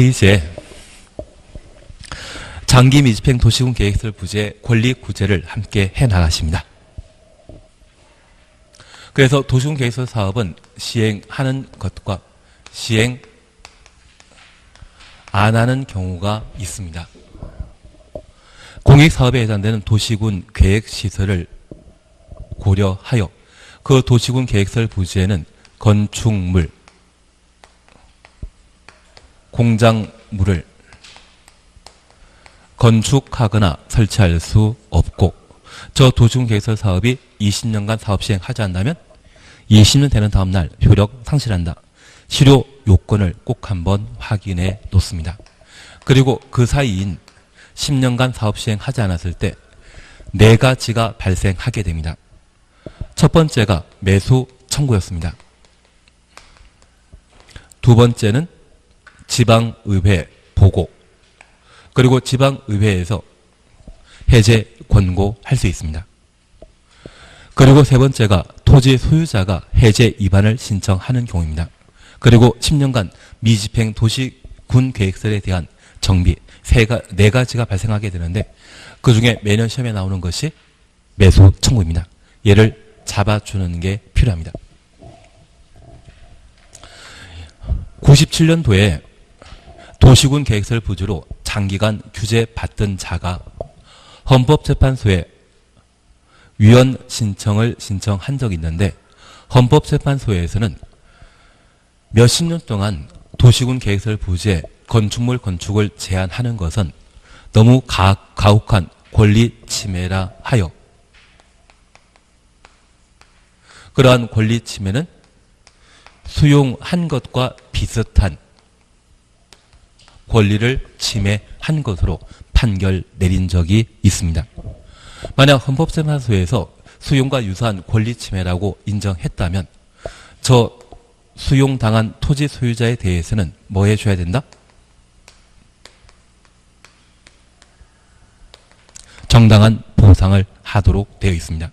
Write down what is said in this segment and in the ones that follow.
이제 장기 미집행 도시군 계획설 부재 권리 구제를 함께 해 나가십니다. 그래서 도시군 계획설 사업은 시행하는 것과 시행 안 하는 경우가 있습니다. 공익사업에 해당되는 도시군 계획시설을 고려하여 그 도시군 계획설 부지에는 건축물, 공장물을 건축하거나 설치할 수 없고 저 계획설 사업이 20년간 사업 시행하지 않는다면 20년 되는 다음 날 효력 상실한다. 실효 요건을 꼭 한번 확인해 놓습니다. 그리고 그 사이인 10년간 사업 시행하지 않았을 때 네 가지가 발생하게 됩니다. 첫 번째가 매수 청구였습니다. 두 번째는 지방의회 보고 그리고 지방의회에서 해제 권고할 수 있습니다. 그리고 세 번째가 토지 소유자가 해제 위반을 신청하는 경우입니다. 그리고 10년간 미집행 도시군 계획설에 대한 정비 세가 네 가지가 발생하게 되는데 그 중에 매년 시험에 나오는 것이 매수 청구입니다. 얘를 잡아주는 게 필요합니다. 97년도에 도시군 계획설 부지로 장기간 규제 받던 자가 헌법재판소에 위헌 신청을 신청한 적이 있는데 헌법재판소에서는 몇십 년 동안 도시군 계획설 부지에 건축물 건축을 제한하는 것은 너무 가, 가혹한 권리 침해라 하여. 그러한 권리 침해는 수용한 것과 비슷한 권리를 침해한 것으로 판결 내린 적이 있습니다. 만약 헌법재판소에서 수용과 유사한 권리 침해라고 인정했다면 저 수용당한 토지 소유자에 대해서는 뭐 해줘야 된다? 정당한 보상을 하도록 되어 있습니다.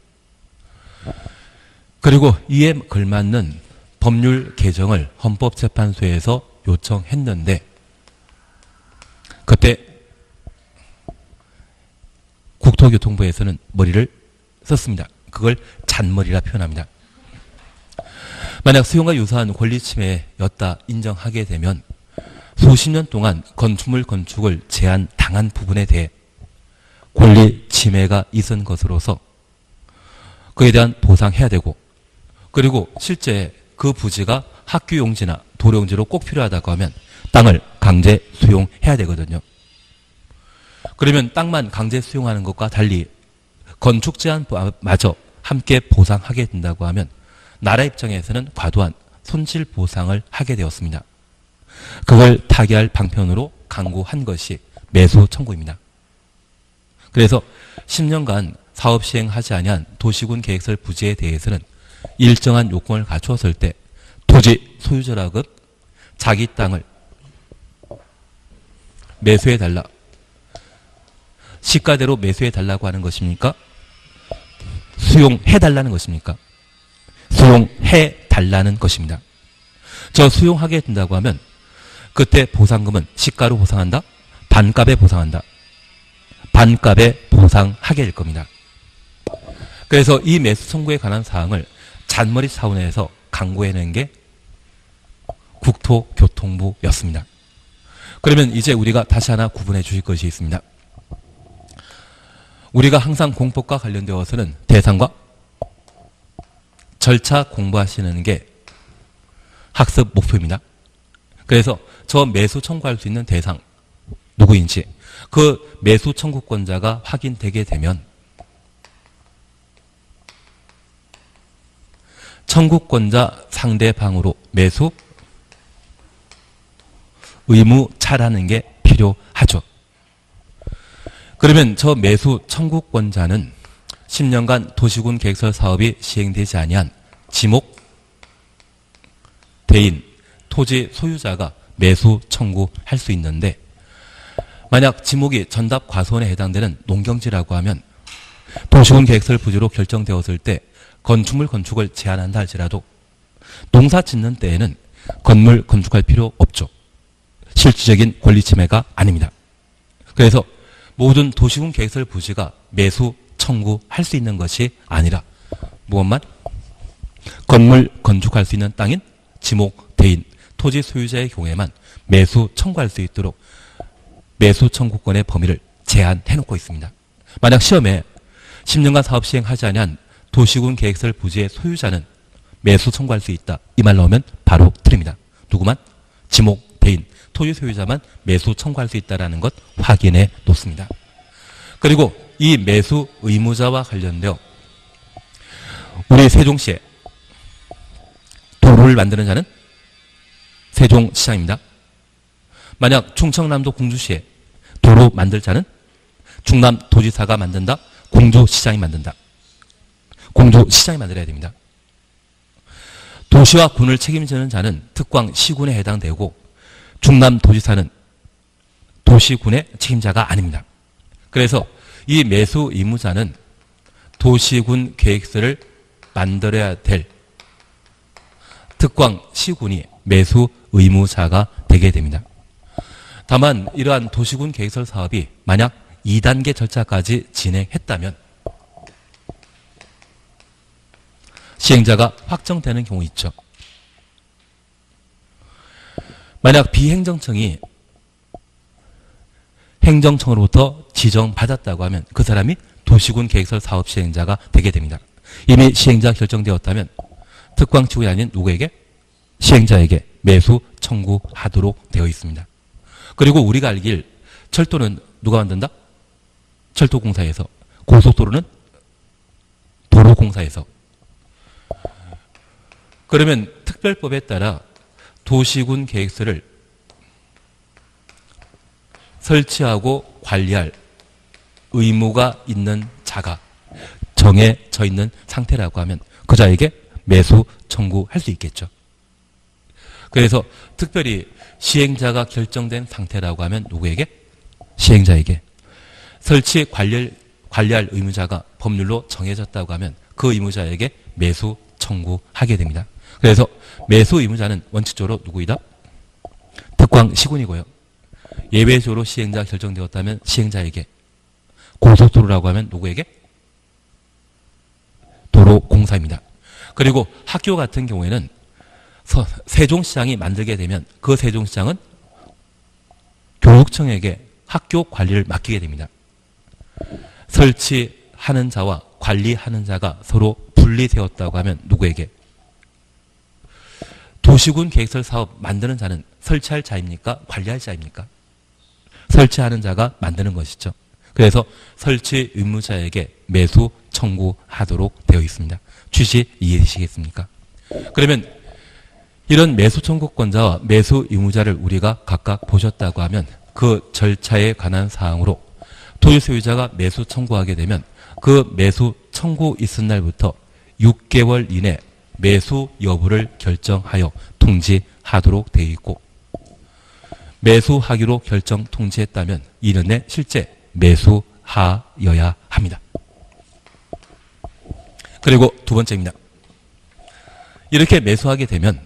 그리고 이에 걸맞는 법률 개정을 헌법재판소에서 요청했는데 그때 국토교통부에서는 머리를 썼습니다. 그걸 잔머리라 표현합니다. 만약 수용과 유사한 권리 침해였다 인정하게 되면 수십 년 동안 건축물 건축을 제한 당한 부분에 대해 권리 침해가 있은 것으로서 그에 대한 보상해야 되고 그리고 실제 그 부지가 학교 용지나 도로 용지로 꼭 필요하다고 하면 땅을 강제 수용해야 되거든요. 그러면 땅만 강제 수용하는 것과 달리 건축 제한마저 함께 보상하게 된다고 하면 나라 입장에서는 과도한 손실 보상을 하게 되었습니다. 그걸 타개할 방편으로 강구한 것이 매수 청구입니다. 그래서 10년간 사업 시행하지 아니한 도시군 계획설 부지에 대해서는 일정한 요건을 갖추었을 때 토지 소유자라급 자기 땅을 매수해 달라. 시가대로 매수해 달라고 하는 것입니까? 수용해 달라는 것입니까? 수용해 달라는 것입니다. 저 수용하게 된다고 하면 그때 보상금은 시가로 보상한다? 반값에 보상한다. 반값에 보상하게 될 겁니다. 그래서 이 매수 청구에 관한 사항을 잔머리 차원에서 강구해낸 게 국토교통부였습니다. 그러면 이제 우리가 다시 하나 구분해 주실 것이 있습니다. 우리가 항상 공법과 관련되어서는 대상과 절차 공부하시는 게 학습 목표입니다. 그래서 저 매수 청구할 수 있는 대상 누구인지 그 매수 청구권자가 확인되게 되면 청구권자 상대방으로 매수 의무 차라는 게 필요하죠. 그러면 저 매수 청구권자는 10년간 도시군 계획설 사업이 시행되지 아니한 지목 대인 토지 소유자가 매수 청구할 수 있는데 만약 지목이 전답 과수원에 해당되는 농경지라고 하면 도시군 계획설 부지로 결정되었을 때 건축물 건축을 제한한다 할지라도 농사 짓는 때에는 건물 건축할 필요 없죠. 실질적인 권리 침해가 아닙니다. 그래서 모든 도시군 계획설 부지가 매수 청구할 수 있는 것이 아니라 무엇만 건물 건축할 수 있는 땅인 지목 대인 토지 소유자의 경우에만 매수 청구할 수 있도록 매수 청구권의 범위를 제한해 놓고 있습니다. 만약 시험에 10년간 사업 시행하지 아니한 도시군 계획설 부지의 소유자는 매수 청구할 수 있다. 이 말 나오면 바로 틀립니다. 누구만? 지목, 토지 소유자만 매수 청구할 수 있다는 것 확인해 놓습니다. 그리고 이 매수 의무자와 관련되어 우리 세종시에 도로를 만드는 자는 세종시장입니다. 만약 충청남도 공주시에 도로 만들 자는 충남 도지사가 만든다. 공주시장이 만든다. 공주시장이 만들어야 됩니다. 도시와 군을 책임지는 자는 특광 시군에 해당되고 충남도지사는 도시군의 책임자가 아닙니다. 그래서 이 매수 의무자는 도시군 계획서를 만들어야 될 특광 시군이 매수 의무자가 되게 됩니다. 다만 이러한 도시군 계획설 사업이 만약 2단계 절차까지 진행했다면 시행자가 확정되는 경우 있죠. 만약 비행정청이 행정청으로부터 지정받았다고 하면 그 사람이 도시군 계획설 사업 시행자가 되게 됩니다. 이미 시행자 결정되었다면 특광치국이 아닌 누구에게? 시행자에게 매수 청구하도록 되어 있습니다. 그리고 우리가 알길 철도는 누가 만든다? 철도공사에서 고속도로는 도로공사에서 그러면 특별법에 따라 도시군 계획서를 설치하고 관리할 의무가 있는 자가 정해져 있는 상태라고 하면 그 자에게 매수 청구할 수 있겠죠. 그래서 특별히 시행자가 결정된 상태라고 하면 누구에게? 시행자에게. 설치 관리할, 관리할 의무자가 법률로 정해졌다고 하면 그 의무자에게 매수 청구하게 됩니다. 그래서 매수 의무자는 원칙적으로 누구이다? 특광 시군이고요. 예외적으로 시행자 결정되었다면 시행자에게 고속도로라고 하면 누구에게? 도로공사입니다. 그리고 학교 같은 경우에는 세종시장이 만들게 되면 그 세종시장은 교육청에게 학교 관리를 맡기게 됩니다. 설치하는 자와 관리하는 자가 서로 분리되었다고 하면 누구에게? 도시군 계획설 사업 만드는 자는 설치할 자입니까? 관리할 자입니까? 설치하는 자가 만드는 것이죠. 그래서 설치 의무자에게 매수 청구하도록 되어 있습니다. 취지 이해되시겠습니까? 그러면 이런 매수 청구권자와 매수 의무자를 우리가 각각 보셨다고 하면 그 절차에 관한 사항으로 토지 소유자가 매수 청구하게 되면 그 매수 청구 있은 날부터 6개월 이내 매수 여부를 결정하여 통지하도록 되어 있고 매수하기로 결정 통지했다면 2년 내 실제 매수하여야 합니다. 그리고 두 번째입니다. 이렇게 매수하게 되면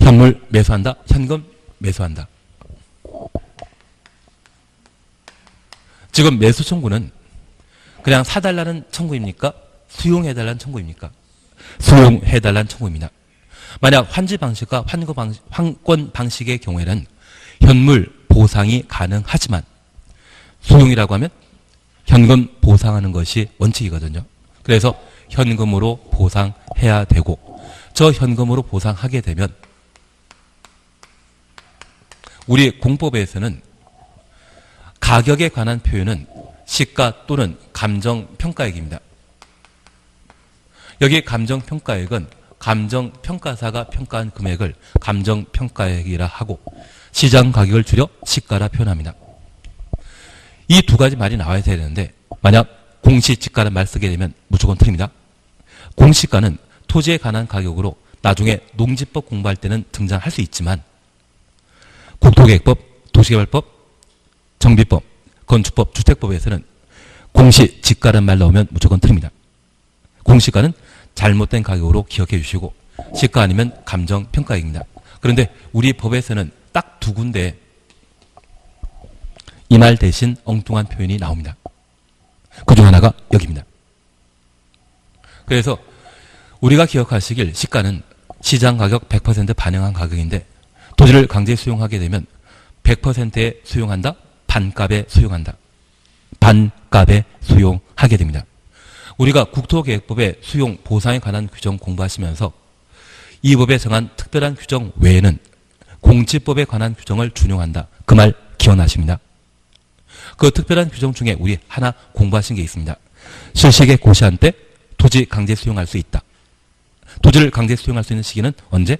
현물 매수한다? 현금 매수한다. 지금 매수 청구는 그냥 사달라는 청구입니까? 수용해달라는 청구입니까? 수용해달라는 청구입니다. 만약 환지 방식과 환거 방식, 환권 방식의 경우에는 현물 보상이 가능하지만 수용이라고 하면 현금 보상하는 것이 원칙이거든요. 그래서 현금으로 보상해야 되고 저 현금으로 보상하게 되면 우리 공법에서는 가격에 관한 표현은 시가 또는 감정평가액입니다. 여기 감정평가액은 감정평가사가 평가한 금액을 감정평가액이라 하고 시장 가격을 줄여 시가라 표현합니다. 이 두 가지 말이 나와야 되는데 만약 공시지가라는 말 쓰게 되면 무조건 틀립니다. 공시가는 토지에 관한 가격으로 나중에 농지법 공부할 때는 등장할 수 있지만 국토계획법, 도시개발법, 정비법, 건축법, 주택법에서는 공시 지가라는 말 나오면 무조건 틀립니다. 공시가는 잘못된 가격으로 기억해 주시고 시가 아니면 감정 평가액입니다. 그런데 우리 법에서는 딱 두 군데 이 말 대신 엉뚱한 표현이 나옵니다. 그 중 하나가 여기입니다. 그래서 우리가 기억하시길 시가는 시장 가격 100% 반영한 가격인데 토지를 강제 수용하게 되면 100%에 수용한다? 반값에 수용한다. 반값에 수용하게 됩니다. 우리가 국토계획법의 수용 보상에 관한 규정 공부하시면서 이 법에 정한 특별한 규정 외에는 공지법에 관한 규정을 준용한다. 그 말 기억나십니다. 그 특별한 규정 중에 우리 하나 공부하신 게 있습니다. 실시계 고시한 때 토지 강제 수용할 수 있다. 토지를 강제 수용할 수 있는 시기는 언제?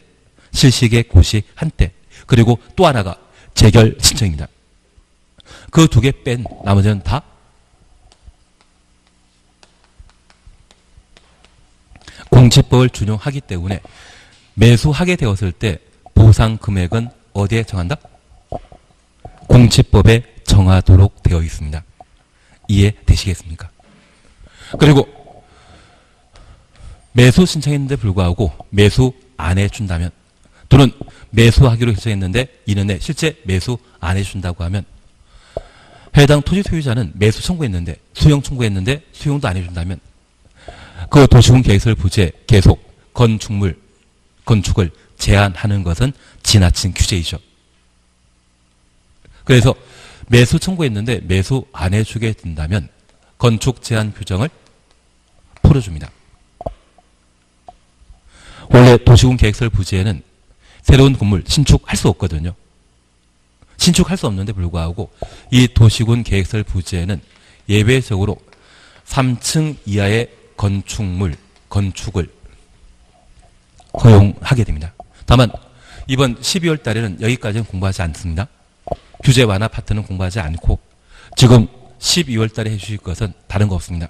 실시계 고시한 때. 그리고 또 하나가 재결 신청입니다. 그 두 개 뺀 나머지는 다 공지법을 준용하기 때문에 매수하게 되었을 때 보상 금액은 어디에 정한다? 공지법에 정하도록 되어 있습니다. 이해되시겠습니까? 그리고 매수 신청했는데 불구하고 매수 안 해준다면 또는 매수하기로 결정했는데 이년에 실제 매수 안 해준다고 하면 해당 토지 소유자는 매수 청구했는데 수용 청구했는데 수용도 안 해준다면 그 도시군 계획설 부지에 계속 건축물 건축을 제한하는 것은 지나친 규제이죠. 그래서 매수 청구했는데 매수 안 해주게 된다면 건축 제한 규정을 풀어줍니다. 원래 도시군 계획설 부지에는 새로운 건물 신축할 수 없거든요. 신축할 수 없는데 불구하고 이 도시군 계획설 부지에는 예외적으로 3층 이하의 건축물, 건축을 허용하게 됩니다. 다만 이번 12월 달에는 여기까지는 공부하지 않습니다. 규제 완화 파트는 공부하지 않고 지금 12월 달에 해주실 것은 다른 거 없습니다.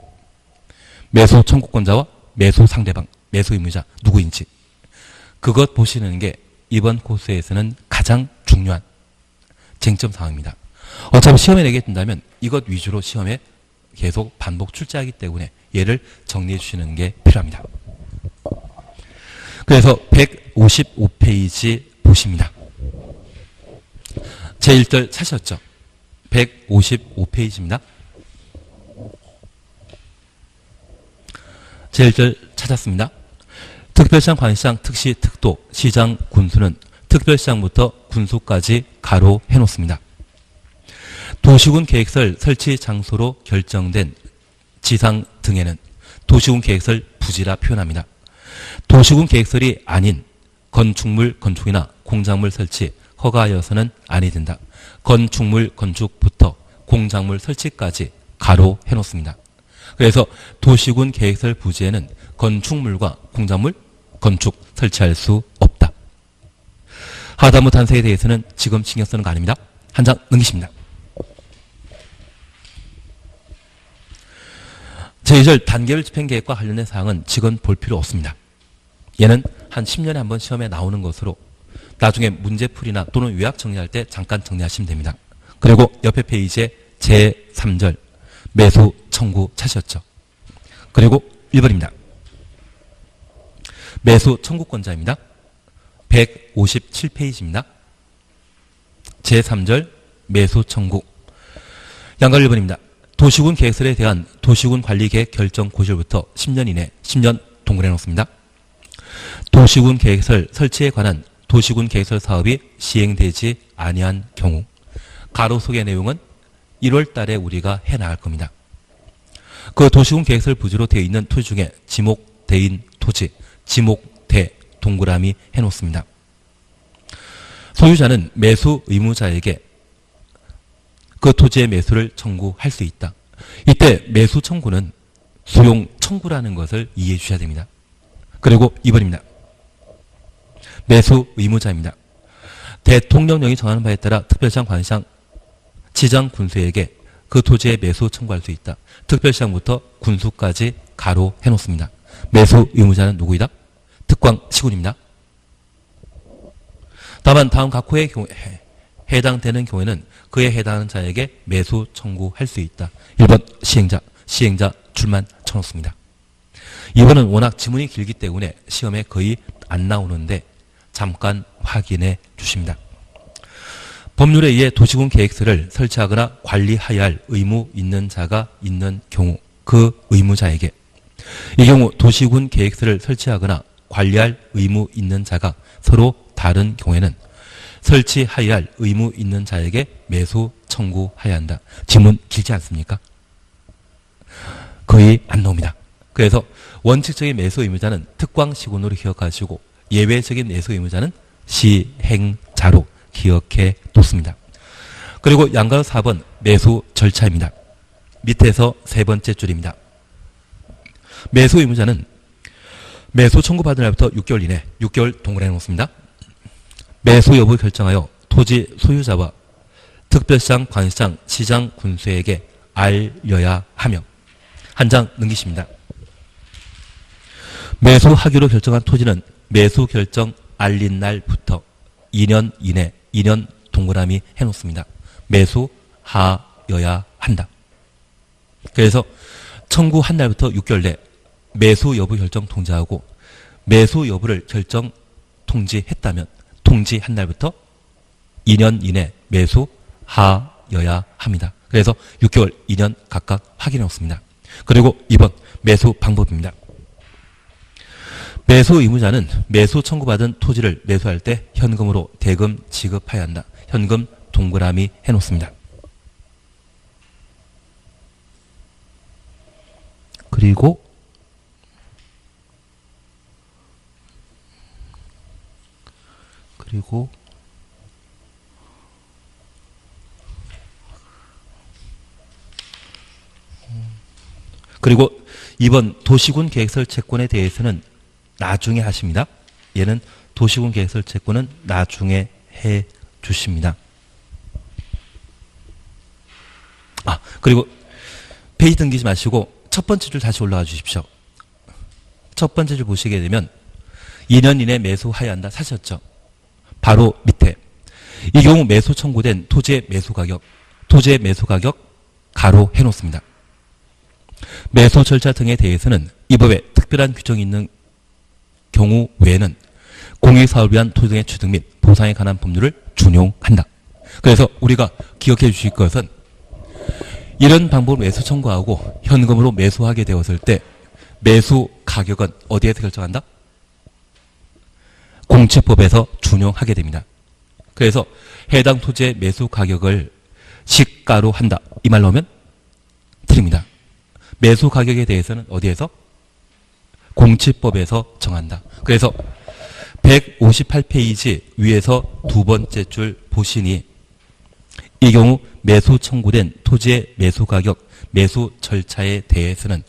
매수 청구권자와 매수 상대방, 매수 의무자 누구인지 그것 보시는 게 이번 코스에서는 가장 중요한 쟁점 사항입니다. 어차피 시험에 내게 된다면 이것 위주로 시험에 계속 반복 출제하기 때문에 얘를 정리해 주시는 게 필요합니다. 그래서 155페이지 보십니다. 제1절 찾으셨죠? 155페이지입니다. 제1절 찾았습니다. 특별시장, 관시장, 특시, 특도, 시장, 군수는 특별시장부터 군수까지 가로 해놓습니다. 도시군 계획설 설치 장소로 결정된 지상 등에는 도시군 계획설 부지라 표현합니다. 도시군 계획설이 아닌 건축물 건축이나 공작물 설치 허가하여서는 아니 된다. 건축물 건축부터 공작물 설치까지 가로 해놓습니다. 그래서 도시군 계획설 부지에는 건축물과 공작물 건축 설치할 수. 하다무 단서에 대해서는 지금 신경 쓰는 거 아닙니다. 한 장 넘기십니다. 제2절 단계별 집행계획과 관련된 사항은 지금 볼 필요 없습니다. 얘는 한 10년에 한 번 시험에 나오는 것으로 나중에 문제풀이나 또는 요약 정리할 때 잠깐 정리하시면 됩니다. 그리고 옆에 페이지에 제3절 매수 청구 찾으셨죠. 그리고 1번입니다. 매수 청구권자입니다. 157페이지입니다. 제3절 매수 청구 양가 1번입니다. 도시군 계획설에 대한 도시군 관리계획 결정 고시부터 10년 이내 10년 동그래 놓습니다. 도시군 계획설 설치에 관한 도시군 계획설 사업이 시행되지 아니한 경우 가로 속의 내용은 1월 달에 우리가 해 나갈 겁니다. 그 도시군 계획설 부지로 되어 있는 토지 중에 지목 대인 토지, 지목 대 동그라미 해 놓습니다. 소유자는 매수 의무자에게 그 토지의 매수를 청구할 수 있다. 이때 매수 청구는 수용 청구라는 것을 이해해 주셔야 됩니다. 그리고 2번입니다. 매수 의무자입니다. 대통령령이 정하는 바에 따라 특별시장 관시장 지장 군수에게 그 토지에 매수 청구할 수 있다. 특별시장부터 군수까지 가로 해놓습니다. 매수 의무자는 누구이다? 특광 시군입니다. 다만 다음 각 호의 경우에 해당되는 경우에는 그에 해당하는 자에게 매수 청구할 수 있다. 1번 시행자, 시행자 줄만 쳐놓습니다. 2번은 워낙 지문이 길기 때문에 시험에 거의 안 나오는데 잠깐 확인해 주십니다. 법률에 의해 도시군 계획서를 설치하거나 관리하여야 할 의무 있는 자가 있는 경우 그 의무자에게 이 경우 도시군 계획서를 설치하거나 관리할 의무 있는 자가 서로 다른 경우에는 설치하여야 할 의무 있는 자에게 매수 청구하여야 한다. 지문 길지 않습니까? 거의 안 나옵니다. 그래서 원칙적인 매수 의무자는 특광시군으로 기억하시고 예외적인 매수 의무자는 시행자로 기억해 뒀습니다. 그리고 양가로 4번 매수 절차입니다. 밑에서 세 번째 줄입니다. 매수 의무자는 매수 청구받은 날부터 6개월 이내 6개월 동그라미 놓습니다. 매수 여부 결정하여 토지 소유자와 특별시장, 관시장, 시장, 군수에게 알려야 하며 한 장 넘기십니다. 매수하기로 결정한 토지는 매수 결정 알린 날부터 2년 이내 2년 동그라미 해놓습니다. 매수하여야 한다. 그래서 청구한 날부터 6개월 내 매수 여부 결정 통지하고 매수 여부를 결정 통지했다면 통지한 날부터 2년 이내 매수하여야 합니다. 그래서 6개월, 2년 각각 확인해 놓습니다. 그리고 2번 매수 방법입니다. 매수 의무자는 매수 청구받은 토지를 매수할 때 현금으로 대금 지급해야 한다. 현금 동그라미 해놓습니다. 그리고 그리고 그리고 이번 도시군 계획설 채권에 대해서는 나중에 하십니다. 얘는 도시군 계획설 채권은 나중에 해 주십니다. 아, 그리고 페이지 등기지 마시고 첫 번째 줄 다시 올라와 주십시오. 첫 번째 줄 보시게 되면 2년 이내 매수하여야 한다 사셨죠? 바로 밑에 이 경우 매수 청구된 토지의 매수 가격, 토지의 매수 가격 가로 해놓습니다. 매수 절차 등에 대해서는 이 법에 특별한 규정이 있는 경우 외에는 공익사업을 위한 토지 등의 취득 및 보상에 관한 법률을 준용한다. 그래서 우리가 기억해 주실 것은 이런 방법으로 매수 청구하고 현금으로 매수하게 되었을 때 매수 가격은 어디에서 결정한다? 공채법에서 준용하게 됩니다. 그래서 해당 토지의 매수 가격을 시가로 한다. 이 말로 하면 드립니다. 매수 가격에 대해서는 어디에서? 공채법에서 정한다. 그래서 158페이지 위에서 두 번째 줄 보시니 이 경우 매수 청구된 토지의 매수 가격, 매수 절차에 대해서는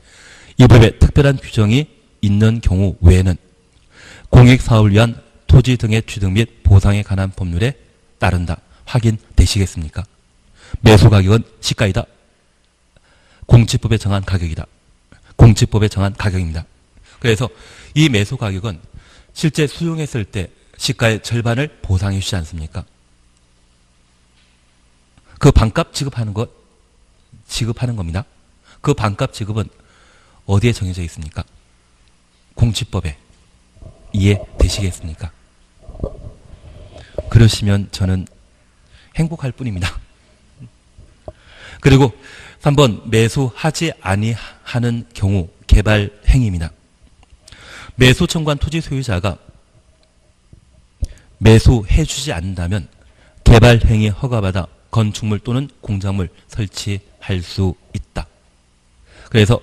이 법에 특별한 규정이 있는 경우 외에는 공익사업을 위한 토지 등의 취득 및 보상에 관한 법률에 따른다. 확인되시겠습니까? 매수 가격은 시가이다. 공치법에 정한 가격이다. 공치법에 정한 가격입니다. 그래서 이 매수 가격은 실제 수용했을 때 시가의 절반을 보상해 주지 않습니까? 그 반값 지급하는 것, 지급하는 겁니다. 그 반값 지급은 어디에 정해져 있습니까? 공치법에 이해되시겠습니까? 그러시면 저는 행복할 뿐입니다. 그리고 3번 매수하지 아니하는 경우 개발 행위입니다. 매수 청구한 토지 소유자가 매수해 주지 않는다면 개발 행위 허가받아 건축물 또는 공작물 설치할 수 있다. 그래서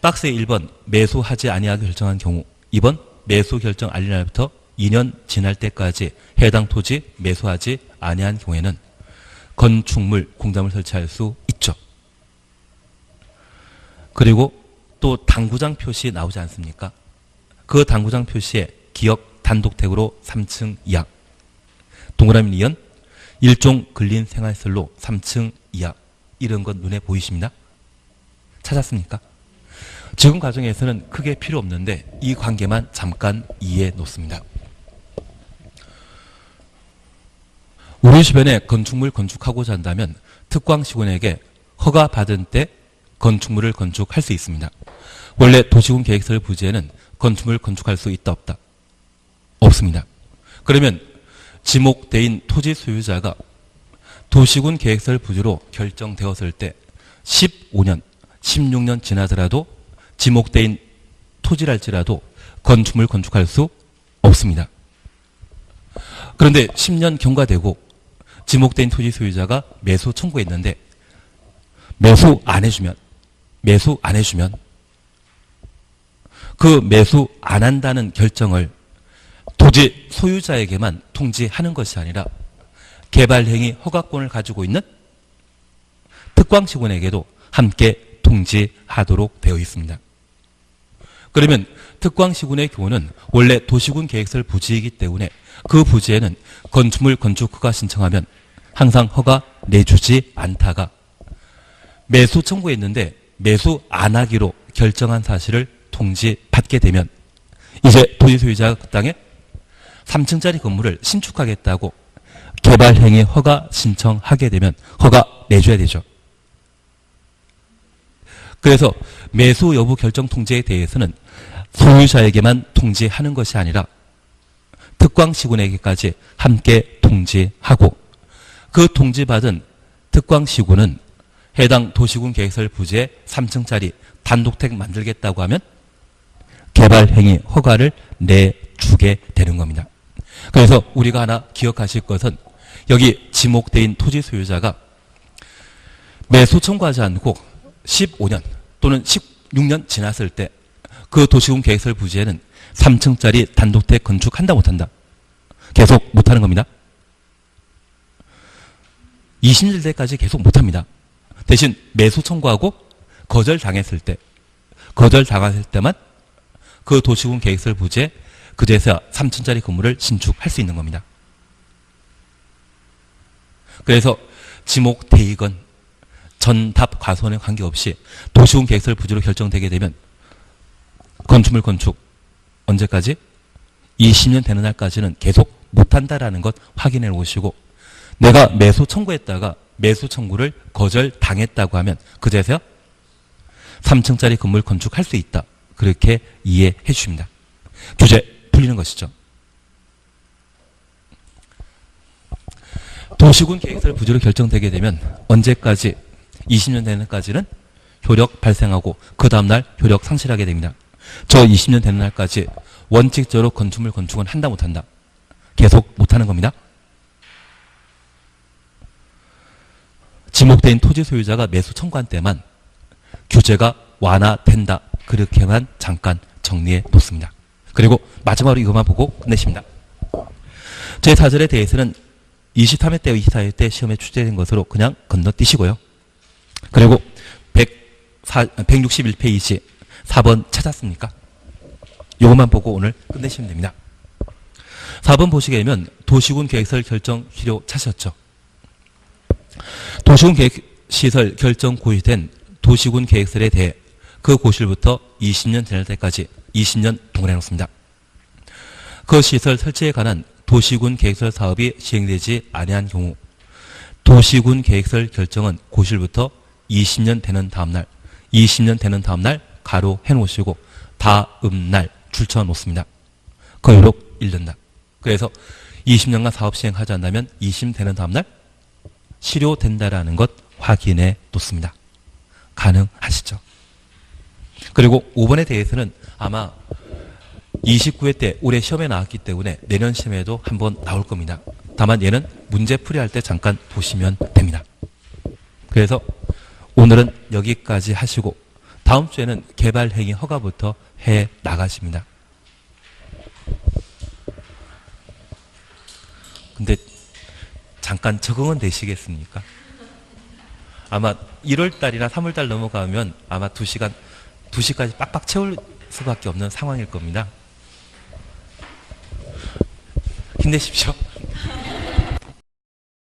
박스의 1번 매수하지 아니하게 결정한 경우 2번 매수 결정 알린 날부터 2년 지날 때까지 해당 토지 매수하지 아니한 경우에는 건축물 공작물 설치할 수 있죠. 그리고 또 당구장 표시 나오지 않습니까? 그 당구장 표시에 기억 단독택으로 3층 이하 동그라미 이연 일종 근린 생활설로 3층 이하 이런 것 눈에 보이십니다? 찾았습니까? 지금 과정에서는 크게 필요 없는데 이 관계만 잠깐 이해해 놓습니다. 우리 주변에 건축물 건축하고자 한다면 특광시군에게 허가 받은 때 건축물을 건축할 수 있습니다. 원래 도시군 계획설 부지에는 건축물 건축할 수 있다 없다? 없습니다. 그러면 지목대인 토지 소유자가 도시군 계획설 부지로 결정되었을 때 15년, 16년 지나더라도 지목대인 토지랄지라도 건축물 건축할 수 없습니다. 그런데 10년 경과되고 지목된 토지 소유자가 매수 청구했는데 매수 안 해주면 매수 안 해주면 그 매수 안 한다는 결정을 토지 소유자에게만 통지하는 것이 아니라 개발행위 허가권을 가지고 있는 특광시군에게도 함께 통지하도록 되어 있습니다. 그러면 특광시군의 경우는 원래 도시군 계획설 부지이기 때문에 그 부지에는 건축물 건축 허가 신청하면 항상 허가 내주지 않다가 매수 청구했는데 매수 안 하기로 결정한 사실을 통지받게 되면 이제 토지 소유자가 그 땅에 3층짜리 건물을 신축하겠다고 개발행위 허가 신청하게 되면 허가 내줘야 되죠. 그래서 매수 여부 결정 통지에 대해서는 소유자에게만 통지하는 것이 아니라 특광시군에게까지 함께 통지하고 그 통지받은 특광시군은 해당 도시군 계획설 부지에 3층짜리 단독택 만들겠다고 하면 개발행위 허가를 내주게 되는 겁니다. 그래서 우리가 하나 기억하실 것은 여기 지목대인 토지 소유자가 매수 청구하지 않고 15년 또는 16년 지났을 때 그 도시군 계획설 부지에는 3층짜리 단독택 건축한다 못한다. 계속 못하는 겁니다. 20년 때까지 계속 못합니다. 대신 매수 청구하고 거절 당했을 때 거절 당했을 때만 그 도시군 계획설 부지에 그제서야 3층짜리 건물을 신축할 수 있는 겁니다. 그래서 지목 대익은 전답 과소원에 관계없이 도시군 계획설 부지로 결정되게 되면 건축물 건축 언제까지? 20년 되는 날까지는 계속 못한다라는 것 확인해 놓으시고 내가 매수 청구했다가 매수 청구를 거절 당했다고 하면 그제서야 3층짜리 건물 건축할 수 있다. 그렇게 이해해 주십니다. 규제 풀리는 것이죠. 도시군 계획설 부지로 결정되게 되면 언제까지 20년 되는까지는 효력 발생하고 그 다음날 효력 상실하게 됩니다. 저 20년 되는 날까지 원칙적으로 건축물 건축은 한다 못한다. 계속 못하는 겁니다. 지목된 토지 소유자가 매수 청구한 때만 규제가 완화된다. 그렇게만 잠깐 정리해 놓습니다. 그리고 마지막으로 이것만 보고 끝내십니다. 제 사절에 대해서는 23회 때, 24회 때 시험에 출제된 것으로 그냥 건너뛰시고요. 그리고 104, 161페이지 4번 찾았습니까? 이것만 보고 오늘 끝내시면 됩니다. 4번 보시게 되면 도시군 계획설 결정 필요 찾으셨죠? 도시군 계획시설 결정 고시된 도시군 계획설에 대해 그 고실부터 20년 되는 때까지 20년 동원해 놓습니다. 그 시설 설치에 관한 도시군 계획설 사업이 시행되지 아니한 경우 도시군 계획설 결정은 고실부터 20년 되는 다음날 20년 되는 다음날 가로 해놓으시고 다음날 줄쳐 놓습니다. 거유록 1년당. 그래서 20년간 사업 시행하지 않다면 20 되는 다음날 실효된다라는 것 확인해 놓습니다. 가능하시죠? 그리고 5번에 대해서는 아마 29회 때 올해 시험에 나왔기 때문에 내년 시험에도 한번 나올 겁니다. 다만 얘는 문제 풀이할 때 잠깐 보시면 됩니다. 그래서 오늘은 여기까지 하시고 다음 주에는 개발행위 허가부터 해 나가십니다. 근데 잠깐 적응은 되시겠습니까? 아마 1월 달이나 3월 달 넘어가면 아마 2시간, 2시까지 빡빡 채울 수밖에 없는 상황일 겁니다. 힘내십시오.